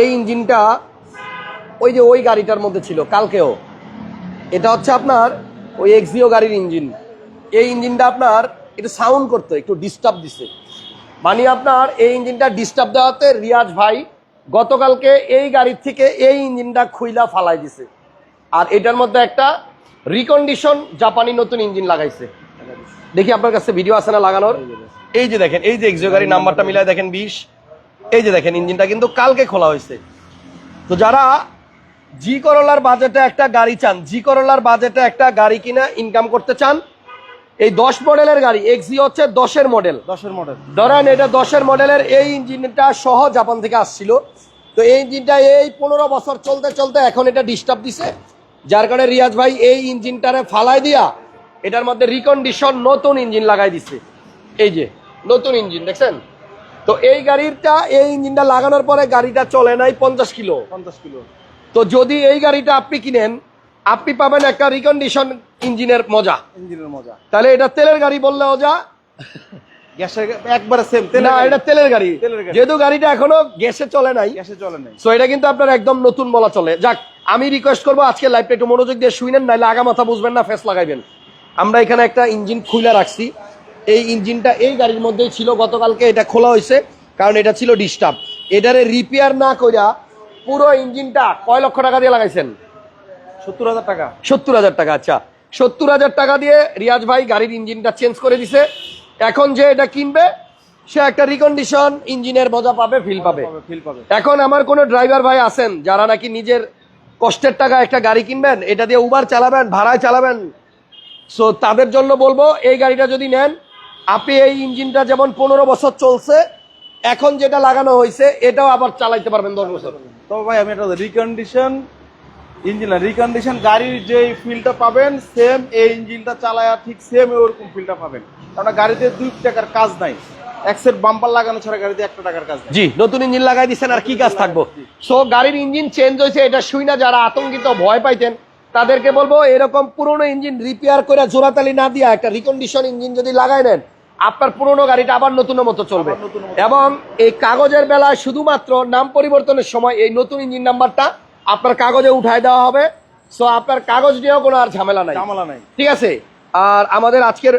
এই ইঞ্জিনটা ওই যে ওই গাড়িটার মধ্যে ছিল, কালকেও। এটা হচ্ছে আপনার ওই এক্সিও গাড়ির ইঞ্জিন। এই ইঞ্জিনটা আপনার একটু সাউন্ড করতো, একটু ডিস্টার্ব দিছে। মানে আপনার এই ইঞ্জিনটা ডিস্টার্ব দেওয়াতে রিয়াজ ভাই গতকালকে এই গাড়ির থেকে এই ইঞ্জিনটা খুইলা ফালাই দিছে। আর এটার মধ্যে একটা রিকন্ডিশন জাপানি নতুন ইঞ্জিন লাগাইছে। দেখি আপনার কাছে ভিডিও আছে না লাগানোর? এই যে দেখেন, এই যে এক্সিও গাড়ির নাম্বারটা মিলায় দেখেন বিশ। এই যে দেখেন ইঞ্জিনটা কিন্তু কালকে খোলা হয়েছে। তো যারা জি করলার বাজেটে একটা গাড়ি চান জি করলার বাজেটে একটা গাড়ি কিনা ইনকাম করতে চান এই দশ মডেলের গাড়ি এক্সি হচ্ছে দশের মডেল। দশের মডেল। ধরেন এটা দশের মডেলের এই ইঞ্জিনটা সহ জাপান থেকে আসছিল। তো এই ইঞ্জিনটা এই পনেরো বছর চলতে চলতে এখন এটা ডিস্টার্ব দিছে। যার কারণে রিয়াজ ভাই এই ইঞ্জিনটারে ফালাই দিয়া এটার মধ্যে রিকন্ডিশন নতুন ইঞ্জিন লাগাই দিছে। এই যে নতুন ইঞ্জিন দেখছেন? তো এই গাড়িটা এই ইঞ্জিনটা লাগানোর পরে গাড়িটা চলে নাই পঞ্চাশ কিলো। পঞ্চাশ কিলো। তো যদি এই গাড়িটা আপনি কিনেন আপনি পাবেন একটা রিকন্ডিশন ইঞ্জিনের মজা। ইঞ্জিনের মজা। তাহলে এটা তেলের গাড়ি বললেও যা গ্যাসের একবারে সেম না এটা তেলের গাড়ি। তেলের গাড়ি। যেহেতু গাড়িটা এখনও গ্যাসে চলে নাই গ্যাসে চলে নাই। সো এটা কিন্তু আপনার একদম নতুন বলা চলে। যাক আমি রিকোয়েস্ট করব আজকে লাইভটা একটু মনোযোগ দিয়ে শুনেন নাইলে আগা মাথা বুঝবেন না ফেস লাগাইবেন। আমরা এখানে একটা ইঞ্জিন খুলে রাখছি। এই ইঞ্জিনটা এই গাড়ির মধ্যেই ছিল গতকালকে এটা খোলা হয়েছে কারণ এটা ছিল ডিস্টার্ব এটারে রিপেয়ার না কইরা পুরো ইঞ্জিনটা কয় লক্ষ টাকা দিয়ে লাগাইছেন? সত্তর হাজার টাকা। সত্তর হাজার টাকা আচ্ছা। সত্তর হাজার টাকা দিয়ে রিয়াজ ভাই গাড়ির ইঞ্জিনটা চেঞ্জ করে দিছে। এখন যে এটা কিনবে সে একটা রিকন্ডিশন ইঞ্জিনের মজা পাবে ফিল পাবে। ফিল পাবে এখন আমার কোনো ড্রাইভার ভাই আছেন যারা নাকি নিজের কষ্টের টাকা একটা গাড়ি কিনবেন এটা দিয়ে উবার চালাবেন ভাড়ায় চালাবেন। সো তাদের জন্য বলব এই গাড়িটা যদি নেন আপনি এই ইঞ্জিনটা যেমন পনেরো বছর চলছে এখন যেটা লাগানো হয়েছে এটাও আবার চালাইতে পারবেন দশ বছর। তবে ভাই আমি এটা রিকন্ডিশন ইঞ্জিন রিকন্ডিশন গাড়ির যে ফিলটা পাবেন সেম এই ইঞ্জিনটা চালায়া ঠিক সেম ওরকম ফিলটা পাবেন। কারণ গাড়িতে দুই টাকার কাজ নাই। এক সেট বাম্পার লাগানো ছাড়া গাড়িতে একটা টাকার কাজ জি নতুন ইঞ্জিন লাগাই দিচ্ছেন আর কি কাজ থাকব। সো গাড়ির ইঞ্জিন চেঞ্জ হয়েছে এটা শুই না যারা আতঙ্কিত ভয় পাইতেন তাদেরকে বলব এরকম পুরনো ইঞ্জিন রিপেয়ার করে জোড়াতালি না দিয়া একটা রিকন্ডিশন ইঞ্জিন যদি লাগাই নেন আপনার পুরনো গাড়িটা আবার নতুন মতো চলবে। নতুনের। এবং এই কাগজের বেলায় শুধুমাত্র নাম পরিবর্তনের সময় এই নতুন ইঞ্জিন নাম্বারটা আপনার কাগজে উঠায় দেওয়া হবে। সো আপনার কাগজ নিয়েও কোনো আর ঝামেলা নাই। ঝামেলা নাই। ঠিক আছে? আর আমাদের আজকের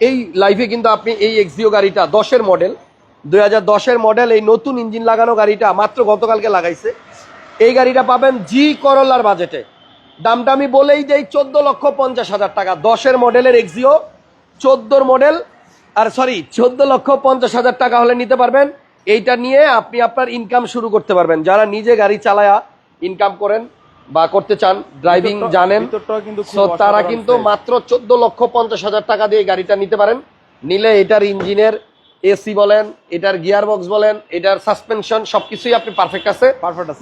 এই লাইফে কিন্তু আপনি এই এক্সিও গাড়িটা দশের মডেল দুই হাজার দশের মডেল এই নতুন ইঞ্জিন লাগানো গাড়িটা মাত্র গতকালকে লাগাইছে। এই গাড়িটা পাবেন জি করলার বাজেটে দামটা আমি বলেই দেই চোদ্দ লক্ষ পঞ্চাশ হাজার টাকা। দশের মডেলের এক্সিও চোদ্দোর মডেল আর সরি চোদ্দ লক্ষ পঞ্চাশ হাজার টাকা হলে নিতে পারবেন। এইটা নিয়ে আপনি আপনার ইনকাম শুরু করতে পারবেন। যারা নিজে গাড়ি চালায়া ইনকাম করেন বা করতে চান ড্রাইভিং জানেন। তারা কিন্তু মাত্র চোদ্দ লক্ষ পঞ্চাশ হাজার টাকা দিয়ে গাড়িটা নিতে পারেন। নিলে এটার ইঞ্জিনের এসি বলেন এটার গিয়ার বক্স বলেন এটার সাসপেনশন সবকিছুই আপনি পারফেক্ট আছে।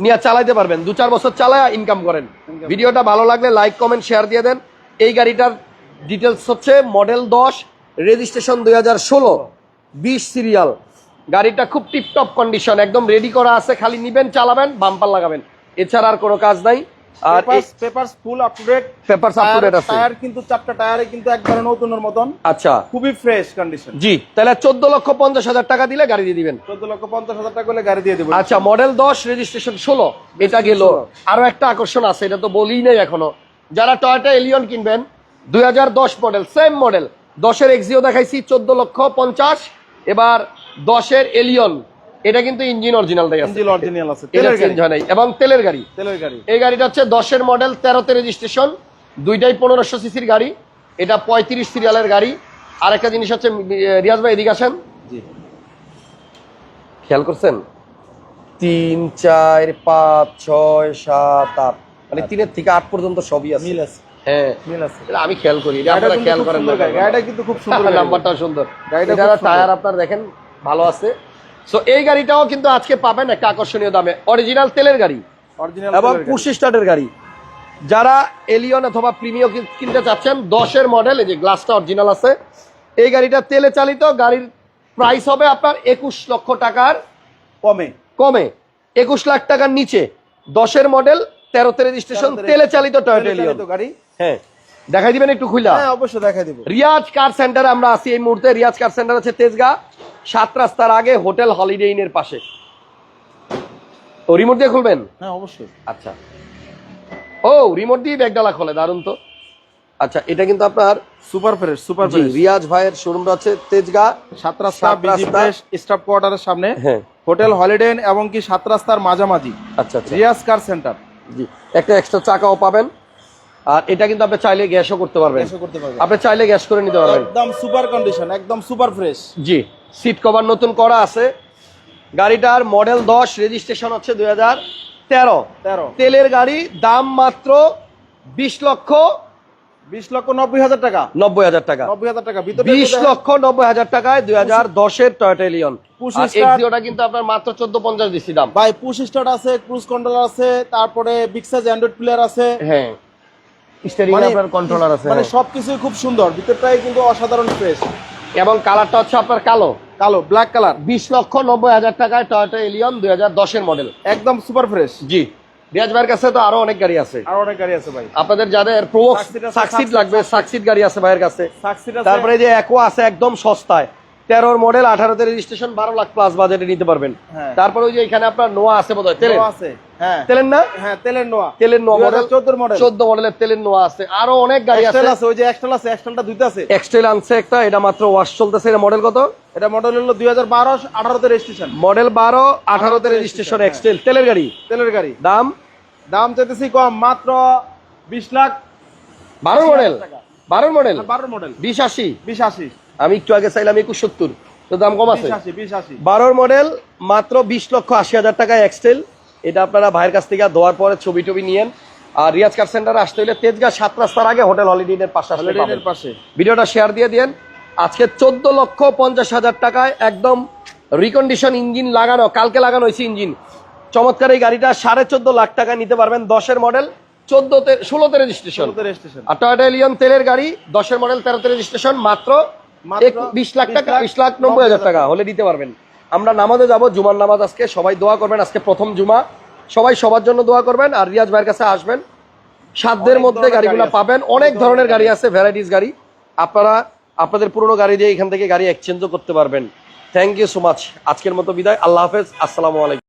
নিয়ে চালাইতে পারবেন। দু চার বছর চালায় ইনকাম করেন। ভিডিওটা ভালো লাগলে লাইক কমেন্ট শেয়ার দিয়ে দেন। এই গাড়িটার ডিটেলস হচ্ছে মডেল দশ রেজিস্ট্রেশন দুই হাজার ষোলো বিশ সিরিয়াল। গাড়িটা খুব টিপটপ কন্ডিশন একদম রেডি করা আছে খালি নিবেন চালাবেন বাম্পার লাগাবেন। এছাড়া আর কোনো কাজ নাই। আর papers full up to date papers up to date আছে। টায়ার কিন্তু চারটা টায়ারে কিন্তু একবারে নতুনের মতন। আচ্ছা। খুবই ফ্রেশ কন্ডিশন জি তাহলে চোদ্দ লক্ষ পঞ্চাশ হাজার টাকা দিলে গাড়ি দিয়ে দিবেন। চোদ্দ লক্ষ পঞ্চাশ হাজার টাকা গাড়ি দিয়ে দেবো আচ্ছা মডেল দশ রেজিস্ট্রেশন ষোলো এটা গেল। আরও একটা আকর্ষণ আছে এটা তো নাই এখনও। যারা টয়টা এলিয়ন কিনবেন দুই হাজার দশ মডেল সেম মডেল দশের এক্সিও দেখাইছি চোদ্দ লক্ষ পঞ্চাশ। এবার দশের এলিয়ন এটা কিন্তু ইঞ্জিন অরিজিনালটাই আছে। ইঞ্জিন অরিজিনাল আছে। তেলের চেঞ্জ হয় নাই। এবং তেলের গাড়ি। তেলের গাড়ি। এই গাড়িটা হচ্ছে দশের মডেল তেরোতে রেজিস্ট্রেশন দুইটাই পনেরোশো সিসির গাড়ি। এটা পঁয়ত্রিশ সিরিয়ালের গাড়ি। আর একটা জিনিস হচ্ছে রিয়াজ ভাই এদিকে আসেন। খেয়াল করছেন? তিন চার পাঁচ ছয় সাত আট। মানে তিনের থেকে আট পর্যন্ত সবই আছে। মিল আছে। হ্যাঁ। আমি খেয়াল করি আপনারা খেয়াল করেন গাড়িটা কিন্তু খুব সুন্দর নাম্বারটাও সুন্দর। গাড়িটা। টায়ার আপনার দেখেন ভালো আছে। সো এই গাড়িটাও কিন্তু আজকে পাবেন একটা আকর্ষণীয় দামে। অরিজিনাল তেলের গাড়ি অরিজিনাল এবং পুশি স্টার্টের গাড়ি। যারা এলিয়ন অথবা প্রিমিও কিনতে চাচ্ছেন দশের মডেল এই যে গ্লাসটা অরিজিনাল আছে। এই গাড়িটা তেলে চালিত গাড়ির প্রাইস হবে আপনার একুশ লক্ষ টাকার কমে। কমে। একুশ লাখ টাকার নিচে। দশের মডেল তেরোতে রেজিস্ট্রেশন তেলে চালিত টয়টা এলিয়ন গাড়ি। হ্যাঁ। দেখাই দিবেন একটু খুইলা? হ্যাঁ অবশ্যই দেখাই দিব। রিয়াজ কার সেন্টারে আমরা আছি এই মুহূর্তে? রিয়াজ কার সেন্টার আছে তেজগা। সাত রাস্তার আগে হোটেল হলিডে ইনের পাশে। ও রিমোট দিয়ে খুলবেন? হ্যাঁ অবশ্যই। আচ্ছা। ও রিমোট দিয়ে ব্যাগ ডালা খোলে দারুণ তো। আচ্ছা এটা কিন্তু আপনার super fresh super fresh. Riyaz ভাইয়ের শোরুমটা হচ্ছে তেজগা। সাত রাস্তা সাত বিজি ফ্রেশ স্টাফ কোয়ার্টারের সামনে। হ্যাঁ। হোটেল হলিডে ইন এবং কি সাত রাস্তার মাঝামাঝি। আচ্ছা আচ্ছা। রিয়াজ কার সেন্টার? জি একটা এক্সট্রা চাকাও পাবেন। আর এটা কিন্তু আপনি চাইলে গ্যাসও করতে পারবেন। এসে করতে পারবেন। আপনি চাইলে গ্যাস করে নিতে পারবেন। একদম সুপার কন্ডিশন একদম সুপার ফ্রেশ। জি সিট কভার নতুন করা আছে। গাড়িটার মডেল দশ রেজিস্ট্রেশন হচ্ছে দুই হাজার তেরো। তেরো। তেলের গাড়ি দাম মাত্র বিশ লক্ষ বিশ লক্ষ নব্বই হাজার টাকা। নব্বই হাজার টাকা। নব্বই হাজার টাকা। ভিতরে বিশ লক্ষ নব্বই হাজার টাকায় দুই হাজার দশের টয়টা এলিয়ন পুশ আর এক্সিওটা কিন্তু আপনার মাত্র চোদ্দ পঞ্চাশ দিচ্ছি দাম। ভাই পুশ স্টার্ট আছে ক্রুজ কন্ট্রোলার আছে তারপরে বিগ সাইজ অ্যান্ড্রয়েড প্লেয়ার আছে। হ্যাঁ। স্টিয়ারিং মানে- আপনার কন্ট্রোলার আছে। মানে। সবকিছুই খুব সুন্দর ভিতরটাই কিন্তু অসাধারণ ফ্রেশ এবং কালারটা হচ্ছে আপনার কালো। কালো ব্ল্যাক কালার বিশ লক্ষ নব্বই হাজার টাকায় টয়টা এলিয়ন দুই হাজার দশের মডেল একদম সুপার ফ্রেশ জি। রিয়াজ ভাইয়ের কাছে তো আরও অনেক গাড়ি আছে। আর অনেক গাড়ি আছে ভাই। আপনাদের যাদের সাকসিড সাকসিড, লাগবে সাকসিড গাড়ি আছে ভাইয়ের কাছে। তারপরে যে একো আছে একদম সস্তায়। তেরোর মডেল আঠারোতে রেজিস্ট্রেশন বারো লাখ প্লাস বাজেটে নিতে পারবেন। হ্যাঁ। তারপরে ওই যে এখানে আপনার নোয়া আছে বোধ হয় তেলের আছে হ্যাঁ। তেলের না? হ্যাঁ তেলের নোয়া। তেলের নোয়া মডেল চোদ্দোর মডেল চোদ্দ মডেলের তেলের নোয়া আছে। আরও অনেক গাড়ি আছে। আছে ওই যে এক্সটেল আছে এক্সটেলটা দুইটা আছে। এক্সটেল আনছে একটা এটা মাত্র ওয়াশ চলতেছে। এটা মডেল কত? এটা মডেল হলো দুই হাজার বারো আঠারোতে রেজিস্ট্রেশন মডেল বারো আঠারোতে রেজিস্ট্রেশন হ্যাঁ। এক্সটেল তেলের গাড়ি? তেলের গাড়ি। দাম? দাম চাইতেছি কম মাত্র বিশ লাখ বারো মডেল। বারোর মডেল বারো মডেল বিশ আশি? বিশ আশি। আমি একটু আগে চাইলাম একুশ সত্তর তো দাম কম আছে। বারোর মডেল মাত্র বিশ লক্ষ আশি হাজার টাকায় এক্সটেল এটা আপনারা ভাইয়ের কাছ থেকে ধোয়ার পরে ছবি টবি নিয়েন। আর রিয়াজ কার সেন্টারে আসতে হলে তেজগা সাত রাস্তার আগে হোটেল হলিডের পাশে আসলে হলিডে পাশে। ভিডিওটা শেয়ার দিয়ে দিন আজকে চোদ্দ লক্ষ পঞ্চাশ হাজার টাকায় একদম রিকন্ডিশন ইঞ্জিন লাগানো কালকে লাগানো হয়েছে ইঞ্জিন চমৎকার এই গাড়িটা সাড়ে চোদ্দ লাখ টাকা নিতে পারবেন দশের মডেল চোদ্দতে ষোলোতে রেজিস্ট্রেশন রেজিস্ট্রেশন আর টয়টা এলিয়ন তেলের গাড়ি দশের মডেল তেরোতে রেজিস্ট্রেশন মাত্র বিশ লাখ টাকা বিশ লাখ নব্বই হাজার টাকা হলে দিতে পারবেন। আমরা নামাজে যাব জুমার নামাজ আজকে সবাই দোয়া করবেন আজকে প্রথম জুমা। সবাই সবার জন্য দোয়া করবেন আর রিয়াজ ভাইয়ের কাছে আসবেন। সাধ্যের মধ্যে গাড়িগুলো পাবেন অনেক ধরনের গাড়ি আছে ভ্যারাইটিস গাড়ি। আপনারা আপনাদের পুরনো গাড়ি দিয়ে এখান থেকে গাড়ি এক্সচেঞ্জও করতে পারবেন। থ্যাংক ইউ সো মাচ আজকের মতো বিদায়। আল্লাহ হাফেজ। আসসালামু আলাইকুম।